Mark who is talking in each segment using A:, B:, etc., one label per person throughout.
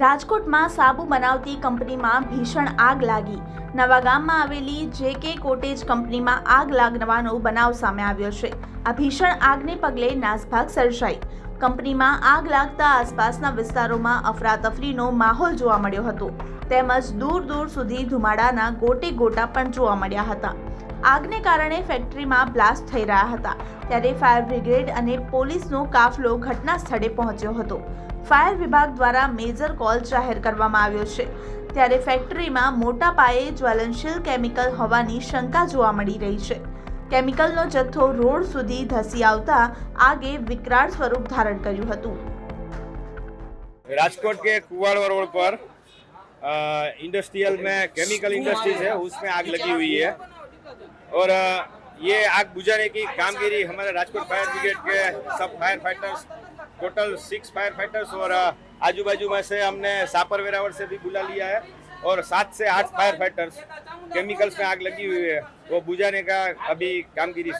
A: રાજકોટમાં સાબુ બનાવતી કંપનીમાં ભીષણ આગ લાગી. નવાગામમાં આવેલી જે કે કોટેજ કંપનીમાં આગ લાગવાનો બનાવ સામે આવ્યો છે. આ ભીષણ આગને પગલે નાસભાગ સર્જાઈ. કંપનીમાં આગ લાગતા આસપાસના વિસ્તારોમાં અફરાતફરીનો માહોલ જોવા મળ્યો હતો. તેમજ દૂર દૂર સુધી ધુમાડાના ગોટે ગોટા પણ જોવા મળ્યા હતા. આગને કારણે ફેક્ટરીમાં બ્લાસ્ટ થઈ રહ્યા હતા. ત્યારે ફાયર બ્રિગેડ અને પોલીસનો કાફલો ઘટના સ્થળે પહોંચ્યો હતો. ફાયર વિભાગ દ્વારા મેજર કોલ જાહેર કરવામાં આવ્યો છે ત્યારે ફેક્ટરીમાં મોટા પાયે જ્વલનશીલ કેમિકલ હોવાની શંકા જોવા મળી રહી છે કેમિકલનો જથ્થો રોડ સુધી ધસી આવતા આગે વિકરાળ સ્વરૂપ ધારણ કર્યું હતું
B: राजकोट के कुवाड़वा रोड पर अ, इंडस्ट्रियल में केमिकल इंडस्ट्रीज है उसमें आग लगी हुई है और अ, ये आग बुझाने की कामगिरी हमारे राजकोट फायर ब्रिगेड के सब fire fighters total six fire fighters और आजू बाजू में से हमने सापर वेरावर से भी बुला लिया है और सात से आठ फायर फाइटर्स केमिकल्स में आग लगी हुई है। वो बुझाने का अभी कामगिरी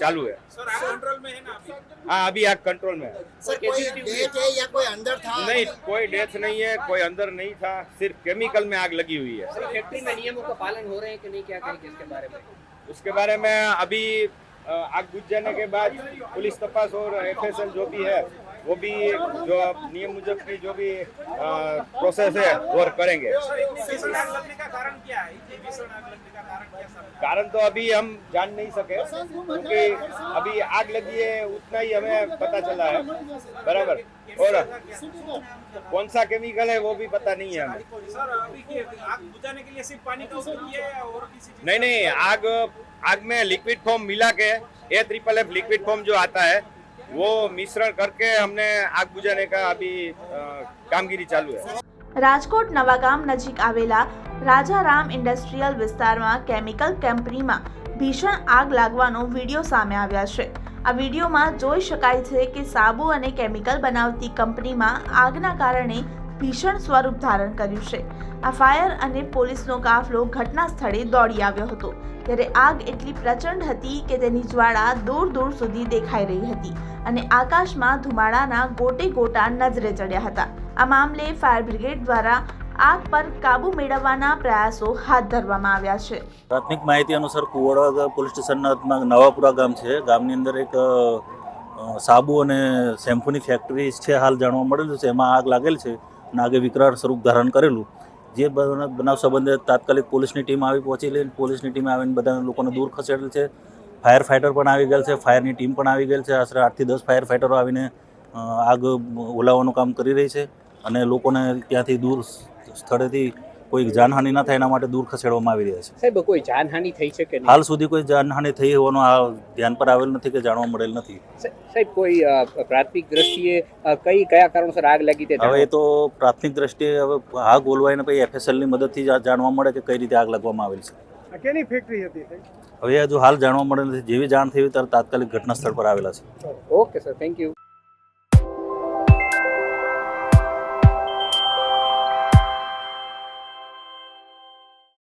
B: चालू है।
C: सर आग कंट्रोल में है ना अभी?
B: हाँ अभी आग कंट्रोल में
D: सर कोई डेथ है? या कोई अंदर था?
B: नहीं कोई डेथ नहीं है कोई अंदर नहीं था सिर्फ़ केमिकल में आग लगी हुई है।
E: फैक्ट्री में नियमों का पालन हो रहे हैं कि नहीं? क्या कहेंगे इसके बारे में?
B: उसके बारे में अभी आग बुझ जाने के बाद पुलिस तपास और एफएसएल जो भी है वो भी जो नियम मुजब की जो भी आ, प्रोसेस है वो करेंगे।
C: कारण
B: तो अभी हम जान नहीं सके क्योंकि अभी आग लगी है उतना ही हमें पता चला है। बराबर? और कौन सा केमिकल है वो भी पता नहीं है हमें। नहीं नहीं आग आग में लिक्विड फॉर्म मिला के A triple F liquid form जो आता है वो मिश्रण करके हमने आग बुझाने का अभी अ, कामगिरी चालू है
A: રાજકોટ નવાગામ નજીક આવેલા રાજારામ ઇન્ડસ્ટ્રીયલ વિસ્તારમાં કેમિકલ કંપનીમાં ભીષણ આગ લાગવાનો વિડીયો સામે આવ્યા છે આ વિડીયોમાં જોઈ શકાય છે કે સાબુ અને કેમિકલ બનાવતી કંપનીમાં આગના કારણે ભીષણ સ્વરૂપ ધારણ કર્યું છે. આ ફાયર અને પોલીસનો કાફલો ઘટના સ્થળે દોડી આવ્યો હતો. ત્યારે આગ એટલી પ્રચંડ હતી કે તેની જ્વાળા દૂર દૂર સુધી દેખાઈ રહી હતી અને આકાશમાં ધુમાડાના ગોટે ગોટા નજરે ચડ્યા હતા. આ મામલે ફાયર બ્રિગેડ દ્વારા આગ પર કાબુ મેળવવાના પ્રયાસો હાથ ધરવામાં આવ્યા છે.
F: પ્રાથમિક માહિતી અનુસાર કુવાડા પોલીસ સ્ટેશનના નવાપુરા ગામ છે. ગામની અંદર એક સાબુ અને શેમ્પૂની ફેક્ટરી છે હાલ જાણવા મળેલું છે. એમાં આગ લાગેલ છે. અને આગે વિકરાળ સ્વરૂપ ધારણ કરેલું, જે બના- બનાવ સંબંધે તાત્કાલિક પોલીસની ટીમ આવી પહોંચી લઈને પોલીસની ટીમ આવીને બધા લોકોને દૂર ખસેડેલ છે. ફાયર ફાઇટર પણ આવી ગયેલ છે, ફાયરની ટીમ પણ આવી ગયેલ છે. આશરે આઠથી દસ ફાયર ફાઇટરો આવીને આગ ઓલાવવાનું કામ કરી રહી છે અને લોકોને ત્યાંથી દૂર સ્થળેથી કોઈ જાનહાનિ ના થાય એના માટે દૂર ખસેડવામાં આવી રહ્યા છે.
E: સાહેબ કોઈ જાનહાનિ થઈ છે કે
F: હાલ સુધી કોઈ જાનહાનિ થઈ હોવાનું આ ધ્યાન પર આવેલ નથી કે જાણવા મળેલ નથી.
E: સાહેબ કોઈ પ્રાથમિક દ્રષ્ટિએ કઈ કયા કારણોસર આગ લાગી તે
F: હવે એ તો પ્રાથમિક દ્રષ્ટિએ હવે આગ ઓલવાઈને પછી એફએસએલની મદદથી જાણવા મળે કે કઈ રીતે આગ લાગવામાં આવેલ છે.
C: કેની ફેક્ટરી હતી
F: હવે હજુ હાલ જાણવા મળે નથી જેવી જાણ થઈ હોય ત્યારે તાત્કાલિક ઘટના સ્થળ પર આવેલા છે.
E: Okay sir. Thank you.